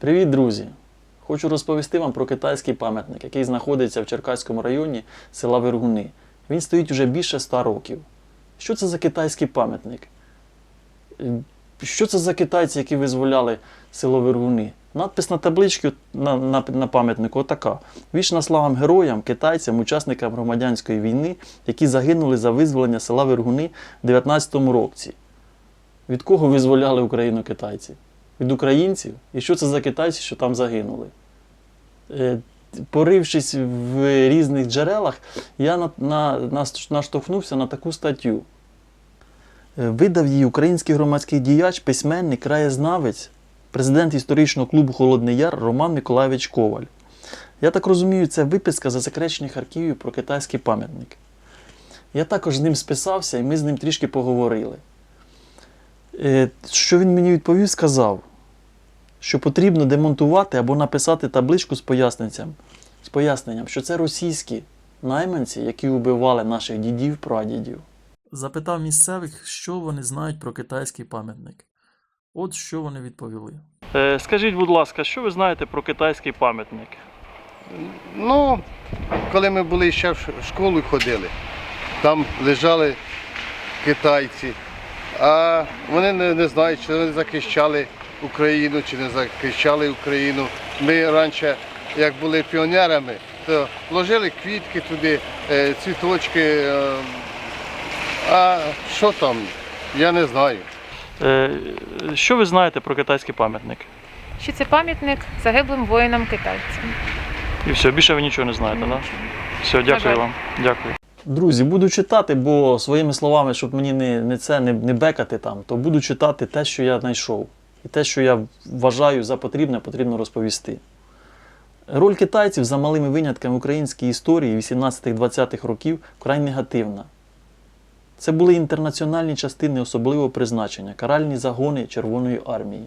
Привіт, друзі! Хочу розповісти вам про китайський пам'ятник, який знаходиться в Черкаському районі села Вергуни. Він стоїть уже більше ста років. Що це за китайський пам'ятник? Е, Що це за китайці, які визволяли село Вергуни? Надпис на табличці на, на, на пам'ятнику отака. Вічна славам героям, китайцям, учасникам громадянської війни, які загинули за визволення села Вергуни в 19 році. Від кого визволяли Україну китайці? Від українців? І що це за китайці, що там загинули? Е, Порившись в різних джерелах, я на, на, нас- наштовхнувся на таку статтю. Е, Видав її український громадський діяч, письменник, краєзнавець, президент історичного клубу Холодний Яр Роман Миколайович Коваль. Я так розумію, це виписка з засекречених архівів про китайський пам'ятник. Я також з ним списався, і ми з ним трішки поговорили. Е, Що він мені відповів, сказав, що потрібно демонтувати або написати табличку з поясненням, з поясненням, що це російські найманці, які вбивали наших дідів, прадідів. Запитав місцевих, що вони знають про китайський пам'ятник. От що вони відповіли. Е, скажіть, будь ласка, що ви знаєте про китайський пам'ятник? Ну, коли ми були ще в школу ходили, там лежали китайці, а вони не, не знають, чи вони захищали Україну, чи не захищали Україну. Ми раніше, як були піонерами, то ложили квітки туди, е, цвіточки. е, А що там? Я не знаю. Е, що ви знаєте про китайський пам'ятник? що це пам'ятник загиблим воїнам китайцям. І все, більше ви нічого не знаєте, так? Все, дякую вам. Дякую. Друзі, буду читати, бо своїми словами, щоб мені не, не це не, не бекати там, то буду читати те, що я знайшов. І те, що я вважаю за потрібне, потрібно розповісти. Роль китайців за малими винятками української історії 18-20-х років вкрай негативна. Це були інтернаціональні частини особливого призначення, каральні загони Червоної армії,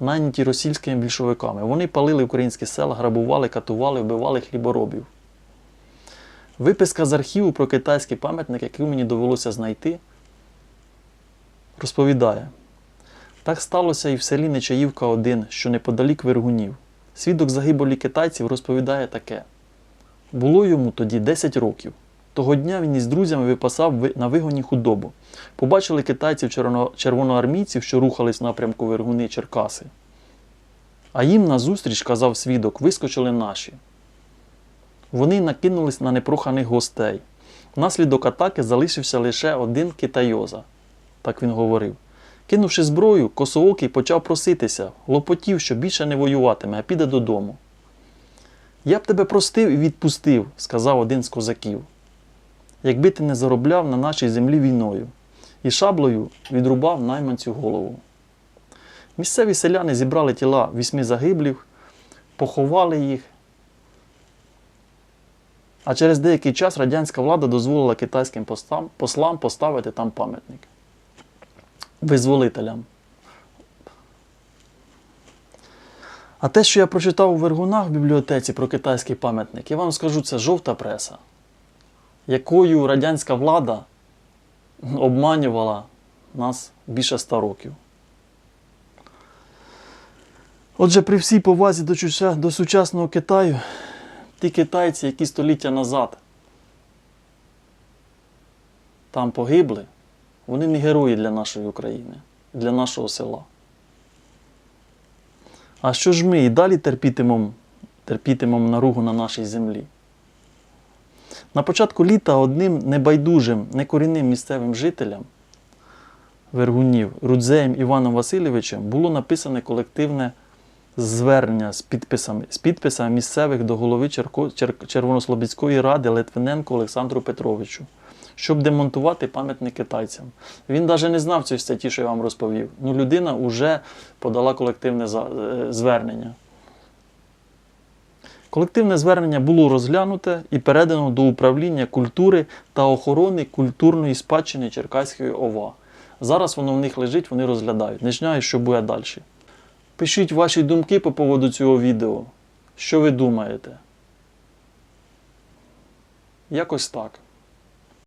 найняті російськими більшовиками. Вони палили українські села, грабували, катували, вбивали хліборобів. Виписка з архіву про китайський пам'ятник, який мені довелося знайти, розповідає: так сталося і в селі Нечаївка 1, що неподалік Вергунів. Свідок загибелі китайців розповідає таке: було йому тоді 10 років. Того дня він із друзями випасав на вигоні худобу. Побачили китайців червоноармійців, що рухались в напрямку Вергуни Черкаси. А їм назустріч, казав свідок, вискочили наші. Вони накинулись на непроханих гостей. Внаслідок атаки залишився лише один китайоза, так він говорив. Кинувши зброю, косоокий почав проситися, лопотів, що більше не воюватиме, а піде додому. Я б тебе простив і відпустив, сказав один з козаків, якби ти не заробляв на нашій землі війною, і шаблею відрубав найманцю голову. Місцеві селяни зібрали тіла вісьми загиблих, поховали їх. А через деякий час радянська влада дозволила китайським послам поставити там пам'ятник. Визволителям. А те, що я прочитав у Вергунах в бібліотеці про китайський пам'ятник, я вам скажу, це жовта преса, якою радянська влада обманювала нас більше ста років. Отже, при всій повазі до, чуча- до сучасного Китаю, ті китайці, які століття назад там погибли, вони не герої для нашої України, для нашого села. А що ж ми і далі терпітимемо, терпітимемо наругу на нашій землі? На початку літа одним небайдужим, некорінним місцевим жителям Вергунів Рудзеєм Іваном Васильовичем було написане колективне звернення з підписами, з підписами місцевих до голови Черко, Чер, Червонослобідської ради Литвиненко Олександру Петровичу, щоб демонтувати пам'ятник китайцям. Він навіть не знав цієї статті, що я вам розповів. Ну, людина вже подала колективне е, звернення. Колективне звернення було розглянуте і передано до управління культури та охорони культурної спадщини Черкаської ОВА. Зараз воно в них лежить, вони розглядають. Не знаю, що буде далі. Пишіть ваші думки по поводу цього відео. Що ви думаєте? Якось так.